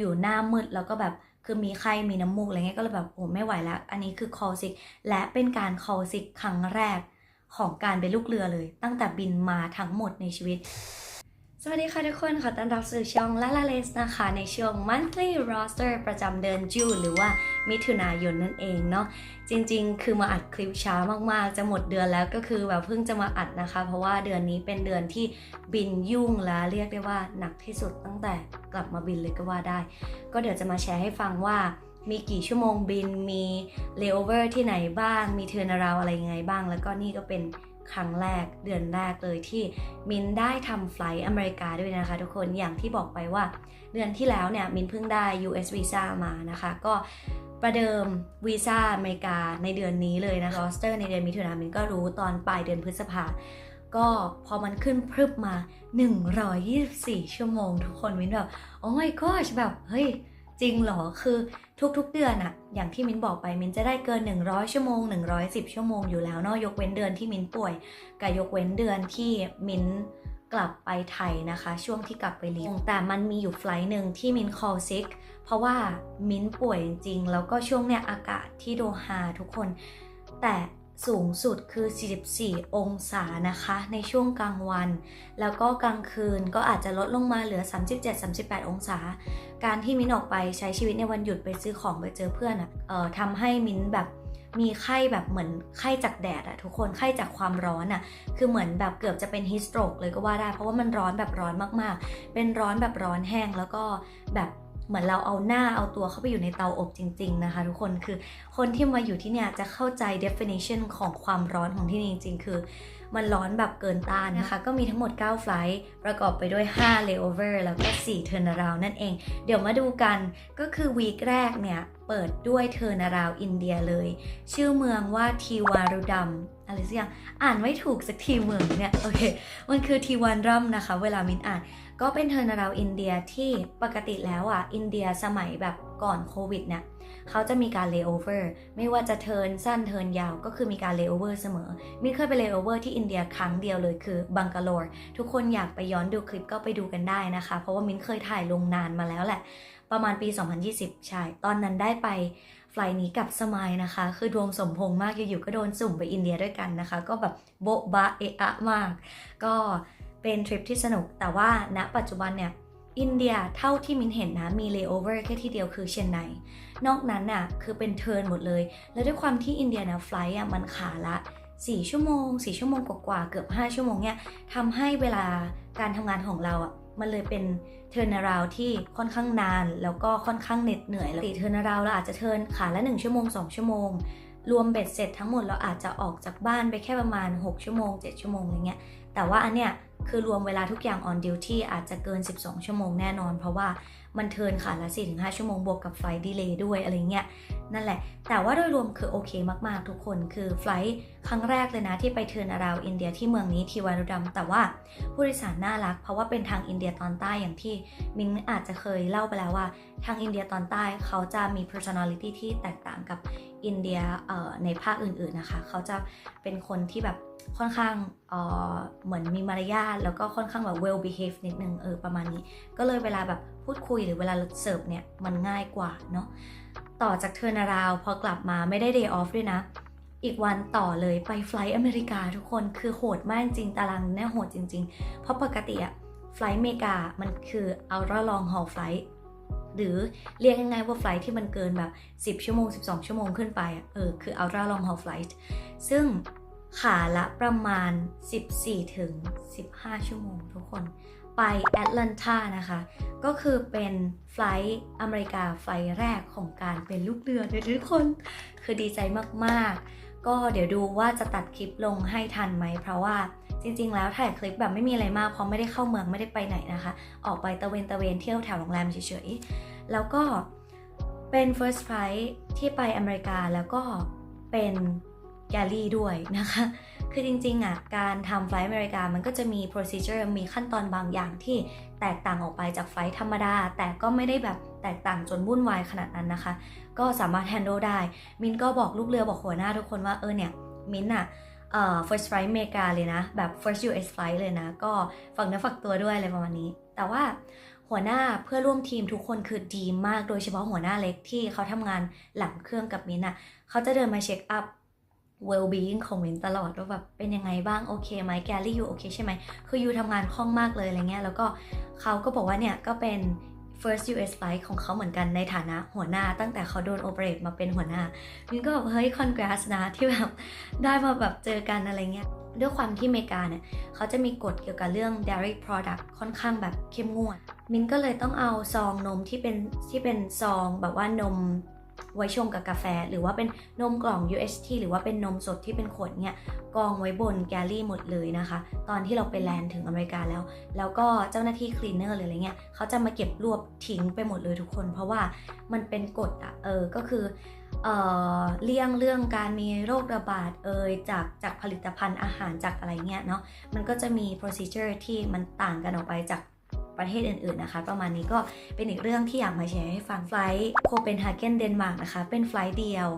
อยู่ๆหน้ามืดแล้วก็แบบคือมีไข้มีน้ำมูกอะไรเงี้ยก็เลยแบบโอ้ไม่ไหวแล้ว อันนี้คือ call sick และเป็นการ call sick ครั้งแรกของการเป็นลูกเรือเลย ตั้งแต่บินมาทั้งหมดในชีวิต สวัสดีค่ะทุกคนขอต้อนรับสู่ช่องลาลาเลสนะคะ ในช่วง monthly roster ประจำเดือนจูนหรือว่ามิถุนายนนั่นเองเนาะจริงๆ คือมาอัดคลิปช้ามากๆ จะหมดเดือนแล้วก็คือแบบเพิ่งจะมาอัดนะคะ เพราะว่าเดือนนี้เป็นเดือนที่บินยุ่งและเรียกได้ว่าหนักที่สุดตั้งแต่กลับมาบินเลยก็ว่าได้ ก็เดี๋ยวจะมาแชร์ให้ฟังว่ามีกี่ชั่วโมงบินมีเลเวอร์ที่ไหนบ้าง มีเทอร์นาราอะไรยังไงบ้าง แล้วก็นี่ก็เป็น ครั้งแรกเดือนแรกเลยที่มินได้ทำไฟล์อเมริกาด้วยนะคะทุกคนอย่างที่บอกไปว่าเดือนที่แล้วเนี่ยมินเพิ่งได้ US Visa มานะคะ ก็ประเดิมวีซ่าอเมริกาในเดือนนี้เลยนะคะรอสเตอร์ในเดือนมิถุนายนมินก็รู้ตอนปลายเดือนพฤษภาก็พอมันขึ้นพรึบมา 124 ชั่วโมง ทุกคนมินแบบ โอ้ my gosh แบบ เฮ้ย จริงเหรอ คือทุกๆเดือนอะอย่างที่มิ้นบอกไปมิ้นจะได้เกิน 100 ชั่วโมง 110 ชั่วโมงอยู่แล้วเนาะยกเว้นเดือนที่มิ้นป่วยกับยกเว้นเดือนที่มิ้นกลับไปไทยนะคะ ช่วงที่กลับไปเรียนแต่มันมีอยู่ไฟล์หนึ่งที่มิ้น call sick เพราะว่ามิ้นป่วยจริงๆแล้วก็ช่วงเนี้ยอากาศที่โดฮาทุกคน แต่ สูงสุดคือ 44 องศานะคะ ในช่วงกลางวัน แล้วก็กลางคืนก็อาจจะลดลงมาเหลือ 37-38 องศา การที่มิ้นออกไปใช้ชีวิตในวันหยุดไปซื้อของไปเจอเพื่อนอะ่ะเอ่อทำให้มิ้นแบบมีไข้แบบเหมือนไข้จากแดดอะทุกคนไข้จากความร้อนอะคือเหมือนแบบเกือบจะเป็นฮิสโตรกเลยก็ว่าได้ เพราะว่ามันร้อนแบบร้อนมากๆ เป็นร้อนแบบร้อนแห้งแล้วก็แบบ เหมือนเราเอาหน้าเอาตัวเข้าไปอยู่ในเตาอบจริง ๆ นะคะ ทุกคนคือคนที่มาอยู่ที่เนี่ยจะเข้าใจ definition ของความร้อนของที่นี่จริง ๆ คือ มันร้อนแบบเกินต้านนะคะ ก็มีทั้งหมด 9 ไฟลท์ประกอบไปด้วย 5 layover แล้วก็ 4 turnaround นั่นเอง เดี๋ยวมาดูกันก็คือวีคแรกเนี่ย เปิดด้วย turnaround อินเดียเลย ชื่อเมืองว่าทีวารุดัมอะไรสักอย่างอ่านไม่ถูกสักทีเมืองเนี่ยโอเคมันคือทีวันรัมนะคะ เวลามินอ่าน ก็เป็นเทอร์นาราอินเดียที่ปกติแล้วอะอินเดียสมัยแบบก่อนโควิดเนี่ยเขาจะมีการเลโอเวอร์ไม่ว่าจะเทิร์นสั้นเทิร์นยาวก็คือมีการเลโอเวอร์เสมอมินเคยไปเลโอเวอร์ที่อินเดียครั้งเดียวเลยคือบังกาโลรทุกคนอยากไปย้อนดูคลิปก็ไปดูกันได้นะคะ เพราะว่ามิ้นเคยถ่ายลงนานมาแล้วแหละ ประมาณปี 2020 ใช่ ตอนนั้นได้ไปไฟล์นี้กับสมายนะคะ คือดวงสมพงษ์มากอยู่ๆก็โดนสุ่มไปอินเดียด้วยกันนะคะ ก็แบบโบ๊ะบะเอะอะมาก ก็ เป็นทริปที่สนุก แต่ว่าณปัจจุบันเนี่ยอินเดียเท่าที่มินเห็นนะมีเลเวอร์แค่ที่เดียวคือเชียงใหม่นอกนั้นน่ะคือเป็นเทิร์นหมดเลย แล้วด้วยความที่อินเดียนะไฟล์อะมันขาละ 4 ชั่วโมง 4 ชั่วโมงกว่าๆเกือบ 5 ชั่วโมงเนี่ยทำให้เวลาการทำงานของเราอะมันเลยเป็นเทิร์นาราวที่ค่อนข้างนาน แล้วก็ค่อนข้างเหน็ดเหนื่อยแล้วตีเทิร์นาราวเราอาจจะเทิร์นขาละ 1 ชั่วโมง 2 ชั่วโมง รวมเบ็ดเสร็จทั้งหมดเราอาจจะออกจากบ้านไปแค่ประมาณ 6 ชั่วโมง 7 ชั่วโมงอะไรเงี้ยแต่ว่าอันเนี้ย คือรวมเวลาทุกอย่าง on duty อาจจะเกิน 12 ชั่วโมงแน่นอน เพราะว่ามันเทิร์นขาละ4-5ชั่วโมงบวกกับไฟล์ดีเลย์ด้วยอะไรเงี้ยนั่นแหละ แต่ว่าโดยรวมคือโอเคมากๆ ทุกคนคือไฟล์ครั้งแรกเลยนะที่ไปเทินอาราวอินเดียที่เมืองนี้ทีวารุดัมแต่ว่าผู้โดยสารน่ารัก เพราะว่าเป็นทางอินเดียตอนใต้อย่างที่มินอาจจะเคยเล่าไปแล้วว่า ทางอินเดียตอนใต้เขาจะมี personality ที่แตกต่างกับ อินเดียในภาคอื่นๆนะคะเขาจะเป็นคนที่แบบค่อนข้างเเหมือนมีมารยาทแล้วก็ค่อนข้างแบบ well behave นิดนึงเออประมาณนี้ ก็เลยเวลาแบบพูดคุยหรือเวลาเสิร์ฟเนี่ยมันง่ายกว่าเนาะต่อจากเทอร์นาราวพอกลับมาไม่ได้ day off ด้วยนะ อีกวันต่อเลยไปไฟล์อเมริกาทุกคนคือโหดมากจริงตารางเนี่ยโหดจริง ๆ เพราะปกติอะไฟล์อเมริกามันคือ ultra long haul flight ห หรือเรียกง่ายๆว่าไฟล์ที่มันเกินแบบ 10 ชั่วโมง 12 ชั่วโมงขึ้นไปเออคือ ultra long haul flight ซึ่งขาละประมาณ 14 ถึง 15 ชั่วโมงทุกคนไปแอตแลนตานะคะ ก็คือเป็นไฟล์อเมริกาไฟล์แรกของการเป็นลูกเรือเลยทุกคน คือดีใจมากๆ ก็เดี๋ยวดูว่าจะตัดคลิปลงให้ทันไหม เพราะว่า จริงๆ แล้วถ่ายคลิปแบบไม่มีอะไรมากเพราะไม่ได้เข้าเมืองไม่ได้ไปไหนนะคะ ออกไปตะเวนตะเวนเที่ยวแถวโรงแรมเฉยๆ แล้วก็เป็น first flight ที่ไปอเมริกาแล้วก็เป็นแกลลี่ด้วยนะคะ คือจริงๆอะการทำไฟล์อเมริกามันก็จะมี procedure มีขั้นตอนบางอย่างที่แตกต่างออกไปจากไฟล์ธรรมดา แต่ก็ไม่ได้แบบแตกต่างจนวุ่นวายขนาดนั้นนะคะ ก็สามารถ handle ได้ มินก็บอกลูกเรือบอกหัวหน้าทุกคนว่าเออเนี่ย มินอะ เอ่อ first flight เมกาเลยนะ แบบ first US flight เลยนะ ก็ฝักเนื้อฝักตัวด้วยอะไรประมาณนี้ แต่ว่าหัวหน้าเพื่อร่วมทีมทุกคนคือดีมาก โดยเฉพาะหัวหน้าเล็กที่เขาทำงานหลังเครื่องกับมินอะเขาจะเดินมาเช็คอัพ well being ของมินตลอดว่าแบบเป็นยังไงบ้าง โอเคไหมแกลลี่อยู่โอเคใช่ไหมคือยูทำงานคล่องมากเลยอะไรเงี้ยแล้วก็เขาก็บอกว่าเนี่ยก็เป็น first US flight ของเขาเหมือนกันในฐานะหัวหน้าตั้งแต่เขาโดนโอเปเรตมาเป็นหัวหน้ามินก็แบบเฮ้ยคอนกราสนะที่แบบได้มาแบบเจอกันอะไรเงี้ยด้วยความที่อเมริกาเนี่ย เขาจะมีกฎเกี่ยวกับเรื่อง dairy product ค่อนข้างแบบเข้มงวด มินก็เลยต้องเอาซองนมที่เป็นที่เป็นซองแบบว่านม ไว้ชงกับกาแฟ หรือว่าเป็นนมกล่อง UHT หรือว่าเป็นนมสดที่เป็นขวดเนี่ยกองไว้บนแกลลี่หมดเลยนะคะ ตอนที่เราไปแลนด์ถึงอเมริกาแล้ว แล้วก็เจ้าหน้าที่คลีนเนอร์หรืออะไรเงี้ยเขาจะมาเก็บรวบทิ้งไปหมดเลยทุกคน เพราะว่ามันเป็นกฎอะเออก็คือเออเลี่ยงเรื่องการมีโรคระบาดเอยจากจากผลิตภัณฑ์อาหารจากอะไรเงี้ยเนาะมันก็จะมี procedure ที่มันต่างกันออกไปจาก ประเทศอื่นๆนะคะ ประมาณนี้ก็เป็นอีกเรื่องที่อยากมาแชร์ให้ฟังไฟล์โคเปนฮาเกนเดนมาร์กนะคะ เป็นไฟล์เดียว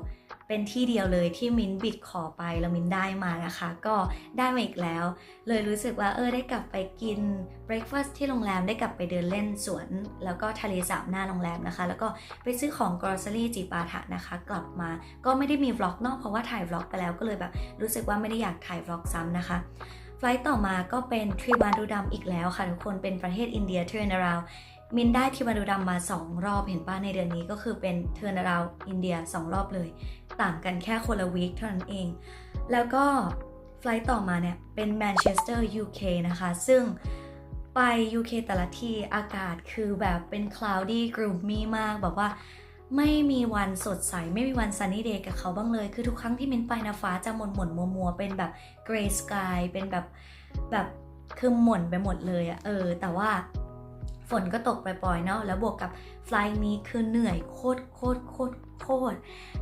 เป็นที่เดียวเลยที่มินบิดขอไปแล้วมินได้มานะคะ ก็ได้มาอีกแล้ว เลยรู้สึกว่าเออได้กลับไปกินเบรคฟาสต์ที่โรงแรมได้กลับไปเดินเล่นสวน แล้วก็ทะเลสาบหน้าโรงแรมนะคะ แล้วก็ไปซื้อของกรอส s รี่จีปาถะนะคะ กลับมาก็ไม่ได้มีวล็อกนอกเพราะว่าถ่ายวล็อกไปแล้วก็เลยแบบรู้สึกว่าไม่ได้อยากถ่ายวล็อกซ้ำนะคะ ไฟล์ต่อมาก็เป็นทริบานดูดัมอีกแล้วค่ะทุกคนเป็นประเทศอินเดียเทอร์นาราวมินได้ทริบานดูดัมมา 2 รอบเห็นป้าในเดือนนี้ก็คือเป็นเทอร์นาราวอินเดีย 2 รอบเลย ต่างกันแค่คนละวีคเท่านั้นเอง แล้วก็ไฟล์ต่อมาเนี่ยเป็นแมนเชสเตอร์ UK นะคะ ซึ่งไป UK แต่ละที่อากาศคือแบบเป็น cloudy gloomy มากแบบว่า ไม่มีวันสดใส ไม่มีวัน sunny day กับเขาบ้างเลย คือทุกครั้งที่มินไปนะฟ้าจะหม่นหม่นมัวมัวเป็นแบบ gray sky เป็นแบบแบบคือหม่นไปหมดเลยอะเออ แต่ว่าฝนก็ตกปล่อยๆเนาะแล้วบวกกับไฟล์นี้คือเหนื่อยโคตรโคตรโคตรโคตร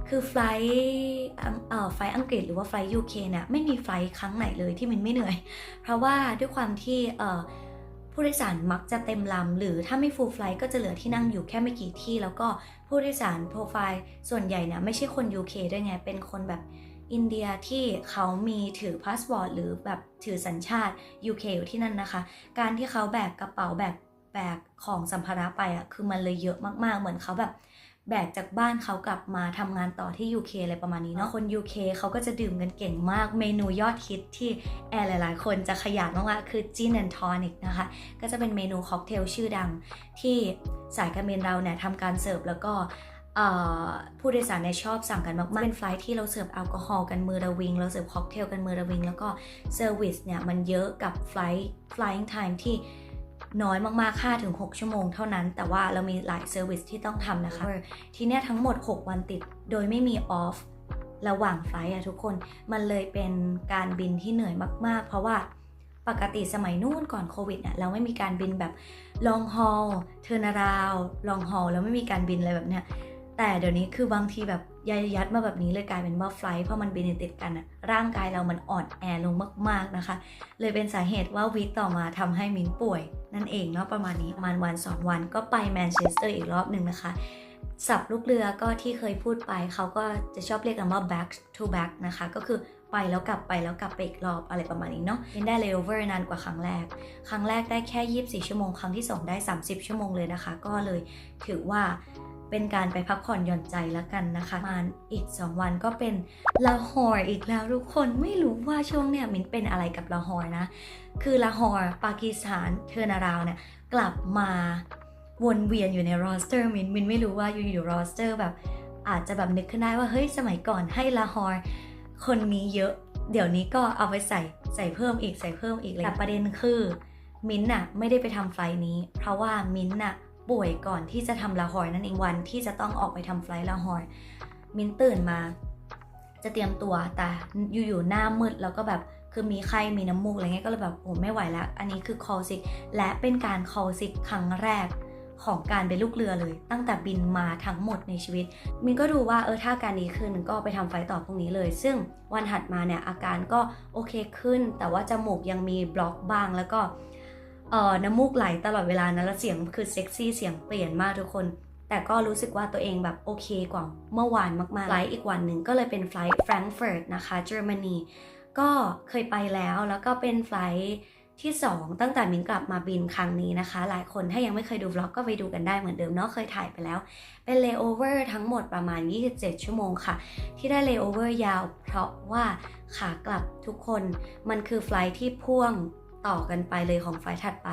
คือไฟล์อังเอ่อไฟล์อังกฤษหรือว่าไฟล์ UK เนี่ยไม่มีไฟล์ครั้งไหนเลยที่มินไม่เหนื่อย เพราะว่าด้วยความที่เอ่อผู้โดยสารมักจะเต็มลำหรือถ้าไม่ฟูลไฟล์ก็จะเหลือที่นั่งอยู่แค่ไม่กี่ที่ แล้วก็ผู้โดยสารโปรไฟล์ส่วนใหญ่เนี่ยไม่ใช่คน UK ด้วยไง เป็นคนแบบอินเดียที่เขามีถือพาสปอร์ตหรือแบบถือสัญชาติ UK อยู่ที่นั่นนะคะ การที่เขาแบกกระเป๋าแบกแบกของสัมภาระไปอะคือมันเลยเยอะมากๆ เหมือนเขาแบบ แบกจากบ้านเขากลับมาทำงานต่อที่ UK อะไรประมาณนี้เนาะคน UK เขาก็จะดื่มกันเก่งมากเมนูยอดฮิตที่แอร์หลายๆ คนจะขยันมากๆคือ Gin and Tonic นะคะ ก็จะเป็นเมนูค็อกเทลชื่อดัง ที่สายการบินเราเนี่ยทำการเสิร์ฟแล้วก็เอ่อผู้โดยสารเนี่ยชอบสั่งกันมากๆ เป็นไฟลท์ที่เราเสิร์ฟแอลกอฮอล์กันมือระวิง เราเสิร์ฟค็อกเทลกันมือระวิง แล้วก็เซอร์วิสเนี่ยมันเยอะกับไฟลท์ flying time ที่ น้อยมากๆ5-6ชั่วโมงเท่านั้น แต่ว่าเรามีหลายเซอร์วิสที่ต้องทำนะคะ ทีเนี้ยทั้งหมด 6 วันติด โดยไม่มีออฟระหว่างไฟลท์อะทุกคน มันเลยเป็นการบินที่เหนื่อยมาก ๆ เพราะว่าปกติสมัยนู่นก่อนโควิดเนี่ยเราไม่มีการบินแบบ long haul turn around long haul แล้วไม่มีการบินอะไรแบบเนี้ยแต่เดี๋ยวนี้คือบางทีแบบ ยัดยัดมาแบบนี้เลยกลายเป็นว่าไฟลท์เพราะมันบินติดกันอะร่างกายเรามันอ่อนแอลงมาก ๆนะคะ เลยเป็นสาเหตุว่าวีคต่อมาทำให้มิ้นป่วย นั่นเองเนาะประมาณนี้ประมาณวันสองวันก็ไปแมนเชสเตอร์อีกรอบหนึ่งนะคะสับลูกเรือก็ที่เคยพูดไปเขาก็จะชอบเรียกกันว่า back to back นะคะ ก็คือไปแล้วกลับไปแล้วกลับไปอีกรอบอะไรประมาณนี้เนาะมินได้ layover นานกว่าครั้งแรก ครั้งแรกได้แค่ 24 ชั่วโมง ครั้งที่ 2 ได้ 30 ชั่วโมงเลยนะคะ ก็เลยถือว่า เป็นการไปพักผ่อนหย่อนใจแล้วกันนะคะมาอีก 2 วันก็เป็นลาฮอร์อีกแล้วทุกคนไม่รู้ว่าช่วงเนี่ยมินเป็นอะไรกับลาฮอร์นะ คือลาฮอร์ปากีสถานเทอร์นาราวเนี่ยกลับมาวนเวียนอยู่ในรอสเตอร์มินมินไม่รู้ว่าอยู่อยู่รอสเตอร์แบบอาจจะแบบนึกขึ้นได้ว่าเฮ้ยสมัยก่อนให้ลาฮอร์คนนี้เยอะ เดี๋ยวนี้ก็เอาไปใส่ใส่เพิ่มอีกใส่เพิ่มอีกเลยแต่ประเด็นคือ มิ้นท์น่ะไม่ได้ไปทำไฟล์นี้ เพราะว่ามิ้นท์น่ะ ป่วยก่อนที่จะทำลาฮอร์นั่นเองวันที่จะต้องออกไปทำไฟล์ลาฮอร์มินตื่นมา จะเตรียมตัวแต่อยู่ๆหน้ามืดแล้วก็แบบคือมีไข้มีน้ำมูกอะไรเงี้ยก็เลยแบบโอ้ไม่ไหวแล้ว อันนี้คือคอซิกและเป็นการคอซิกครั้งแรกของการเป็นลูกเรือเลย ตั้งแต่บินมาทั้งหมดในชีวิต มินก็ดูว่าเออถ้าอาการดีขึ้นก็ไปทำไฟต่อพรุ่งนี้เลย ซึ่งวันถัดมาเนี่ยอาการก็โอเคขึ้น แต่ว่าจมูกยังมีบล็อกบ้างแล้วก็ เออน้ำมูกไหลตลอดเวลานะแล้วเสียงคือเซ็กซี่เสียงเปลี่ยนมากทุกคน แต่ก็รู้สึกว่าตัวเองแบบโอเคกว่าเมื่อวานมากๆไฟล์อีกวันหนึ่งก็เลยเป็นไฟล์แฟรงก์เฟิร์ตนะคะเยอรมนีก็เคยไปแล้วแล้วก็เป็นไฟล์ที่ 2 ตั้งแต่มินกลับมาบินครั้งนี้นะคะ หลายคนถ้ายังไม่เคยดูวล็อกก็ไปดูกันได้เหมือนเดิมเนาะเคยถ่ายไปแล้ว เป็นเลเวอร์ทั้งหมดประมาณ 27 ชั่วโมงค่ะ ที่ได้เลเวอร์ยาว เพราะว่าขากลับทุกคนมันคือไฟล์ที่พ่วง ต่อกันไปเลยของไฟลท์ถัดไป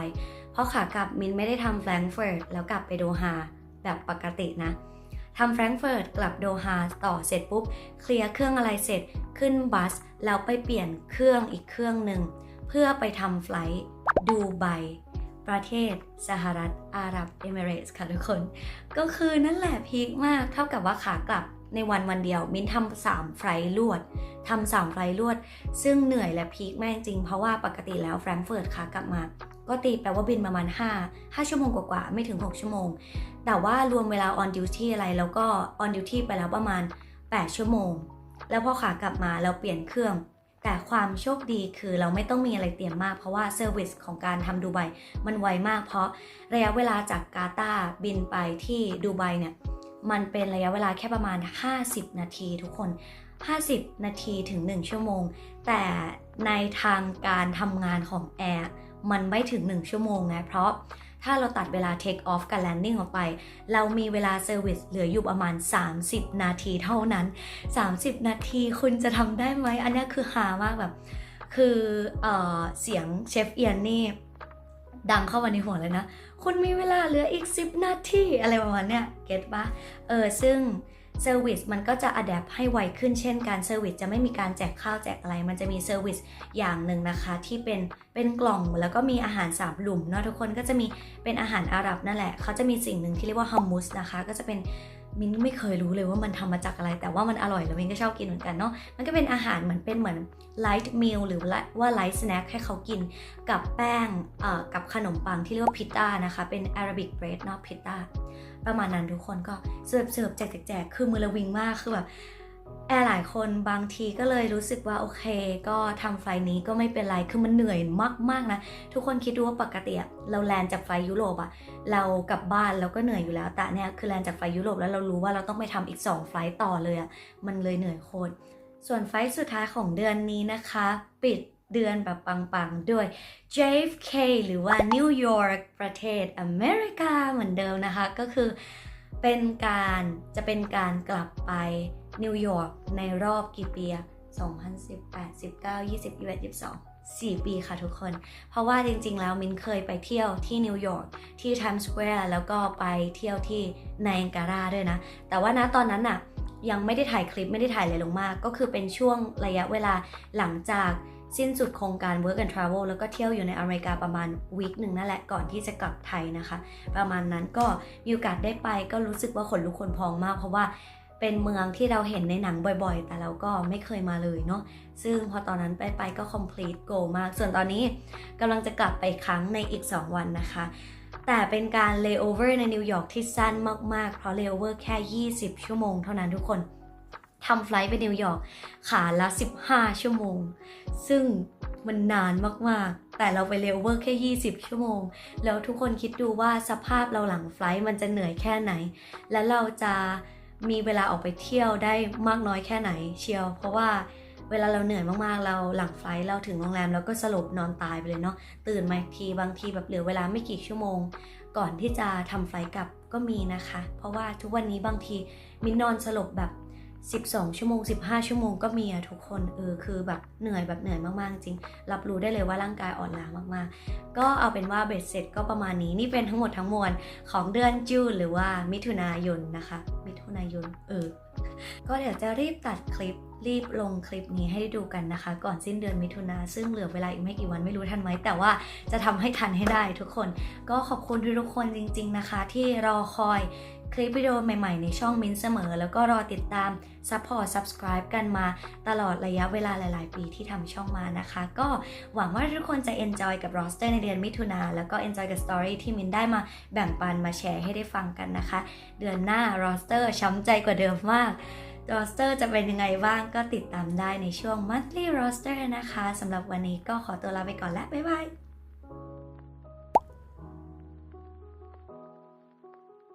เพราะขากลับมินไม่ได้ทำแฟรงเฟิร์ตแล้วกลับไปโดฮาแบบปกตินะทำแฟรงเฟิร์ตกลับโดฮาต่อเสร็จปุ๊บ เคลียร์เครื่องอะไรเสร็จขึ้นบัส แล้วไปเปลี่ยนเครื่องอีกเครื่องหนึ่ง เพื่อไปทำไฟล์ดูไบประเทศสหรัฐอาหรับเอมิเรตส์ค่ะทุกคน ก็คือนั่นแหละพีคมากเท่ากับว่าขากลับ ในวันวันเดียว มิ้นทำสามไฟล์ลวดทำสามไฟล์ลวด ซึ่งเหนื่อยและพีคมากจริง เพราะว่าปกติแล้วแฟรงก์เฟิร์ตขากลับมา ก็ตีแปลว่าบินประมาณ 5 5 ชั่วโมงกว่าๆไม่ถึง 6 ชั่วโมง แต่ว่ารวมเวลา on duty อะไรแล้วก็ on duty ไปแล้วประมาณ 8 ชั่วโมง แล้วพอขากลับมาเราเปลี่ยนเครื่องแต่ความโชคดีคือเราไม่ต้องมีอะไรเตรียมมาก เพราะว่าเซอร์วิสของการทำดูไบมันไวมาก เพราะระยะเวลาจากกาตาร์บินไปที่ดูไบเนี่ย มันเป็นระยะเวลาแค่ประมาณ 50 นาทีทุกคน 50 นาทีถึง 1 ชั่วโมง แต่ในทางการทำงานของแอร์มันไม่ถึง 1 ชั่วโมงไงเพราะถ้าเราตัดเวลา take off กับ landing ออกไป เรามีเวลาเซอร์วิสเหลืออยู่ประมาณ 30 นาทีเท่านั้น 30 นาทีคุณจะทำได้ไหม อันนี้คือหามากแบบ คือเออเสียงเชฟเอียนนี่ ดังเข้ามาในหัวเลยนะ คุณมีเวลาเหลืออีก 10 นาทีอะไรประมาณเนี้ยเก็ตปะเออซึ่งเซอร์วิสมันก็จะอัดแอปให้ไวขึ้นเช่นการเซอร์วิสจะไม่มีการแจกข้าวแจกอะไร มันจะมีเซอร์วิสอย่างหนึ่งนะคะ ที่เป็นเป็นกล่องแล้วก็มีอาหารสามหลุมเนาะทุกคนก็จะมีเป็นอาหารอาหรับนั่นแหละ เขาจะมีสิ่งหนึ่งที่เรียกว่าฮัมมุสนะคะ ก็จะเป็น มินไม่เคยรู้เลยว่ามันทำมาจากอะไร แต่ว่ามันอร่อยแล้วมินก็ชอบกินเหมือนกันเนาะมันก็เป็นอาหารเหมือนเป็นเหมือนไลท์มิลหรือว่าไลท์สแน็คให้เขากินกับแป้งกับขนมปังที่เรียกว่าพิตต้านะคะ เป็นอาราบิกเบรดเนาะพิตต้าประมาณนั้นทุกคนก็เสิร์ฟเสิร์ฟแจกแจกแจกคือมือละวิงมากคือแบบ แอร์หลายคนบางทีก็เลยรู้สึกว่าโอเค ก็ทำไฟนี้ก็ไม่เป็นไร คือมันเหนื่อยมากๆนะ ทุกคนคิดดูว่าปกติเราแลนจากไฟยุโรปอะเรากลับบ้านเราก็เหนื่อยอยู่แล้ว แต่เนี่ยคือแลนจากไฟยุโรปแล้วเรารู้ว่าเราต้องไปทำอีก2ไฟต่อเลยอะมันเลยเหนื่อยโคตร ส่วนไฟสุดท้ายของเดือนนี้นะคะ ปิดเดือนแบบปังๆ ด้วย JFK หรือว่านิวยอร์กประเทศอเมริกาเหมือนเดิมนะคะ ก็คือเป็นการจะเป็นการกลับไป นิวยอร์กในรอบกี่ปีอะ2018 19 20 21 22 4 ปีค่ะทุกคน เพราะว่าจริงๆ แล้วมินเคยไปเที่ยวที่นิวยอร์กที่ Times Square แล้วก็ไปเที่ยวที่ไนแองการาด้วยนะ แต่ว่านะตอนนั้นน่ะยังไม่ได้ถ่ายคลิปไม่ได้ถ่ายอะไรลงมาก ก็คือเป็นช่วงระยะเวลาหลังจากสิ้นสุดโครงการ Work and Travel แล้วก็เที่ยวอยู่ในอเมริกาประมาณวีคหนึ่งนั่นแหละก่อนที่จะกลับไทยนะคะ ประมาณนั้นก็มีโอกาสได้ไปก็รู้สึกว่าขนลุกขนพองมาก เพราะว่า เป็นเมืองที่เราเห็นในหนังบ่อยๆ แต่เราก็ไม่เคยมาเลยเนาะ ซึ่งพอตอนนั้นไปไปก็ complete go มาก ส่วนตอนนี้กำลังจะกลับไปครั้งในอีก 2 วันนะคะ แต่เป็นการ layover ในนิวยอร์กที่สั้นมากๆ เพราะ layover แค่ 20 ชั่วโมงเท่านั้นทุกคนทำไฟล์ไปนิวยอร์กขาละ 15 ชั่วโมง ซึ่งมันนานมากๆ แต่เราไปเลเวอร์แค่ 20 ชั่วโมง แล้วทุกคนคิดดูว่าสภาพเราหลังไฟล์มันจะเหนื่อยแค่ไหน และเราจะ มีเวลาออกไปเที่ยวได้มากน้อยแค่ไหนเชียว เพราะว่าเวลาเราเหนื่อยมากๆ เราหลังไฟลท์เราถึงโรงแรมเราก็สลบนอนตายไปเลยเนาะตื่นมาอีกทีบางทีแบบเหลือเวลาไม่กี่ชั่วโมง ก่อนที่จะทำไฟลท์กลับก็มีนะคะ เพราะว่าทุกวันนี้บางทีมินนอนสลบแบบ 12 ชั่วโมง 15 ชั่วโมงก็มีอะทุกคนเออคือแบบเหนื่อยแบบเหนื่อยมากๆจริง รับรู้ได้เลยว่าร่างกายอ่อนล้ามากๆ ก็เอาเป็นว่าเบ็ดเสร็จก็ประมาณนี้นี่เป็นทั้งหมดทั้งมวลของเดือนจูนหรือว่ามิถุนายนนะคะ มิถุนายนเออก็เดี๋ยวจะรีบตัดคลิปรีบลงคลิปนี้ให้ดูกันนะคะ ก่อนสิ้นเดือนมิถุนาซึ่งเหลือเวลาอีกไม่กี่วันไม่รู้ทันไหม แต่ว่าจะทำให้ทันให้ได้ทุกคน ก็ขอบคุณทุกคนจริง ๆนะคะ ที่รอคอย คลิปวิดีโอใหม่ๆในช่องมินเสมอ แล้วก็รอติดตาม Support Subscribe กันมาตลอดระยะเวลาหลาย ๆ ปีที่ทำช่องมานะคะ ก็หวังว่าทุกคนจะ enjoy กับ roster ในเดือนมิถุนาแล้วก็ enjoy กับ story ที่มินได้มาแบ่งปันมาแชร์ให้ได้ฟังกันนะคะ เดือนหน้า roster ช้ำใจกว่าเดิมมาก roster จะเป็นยังไงบ้างก็ติดตามได้ในช่วง monthly roster นะคะสำหรับวันนี้ก็ขอตัวลาไปก่อนและบ๊ายบาย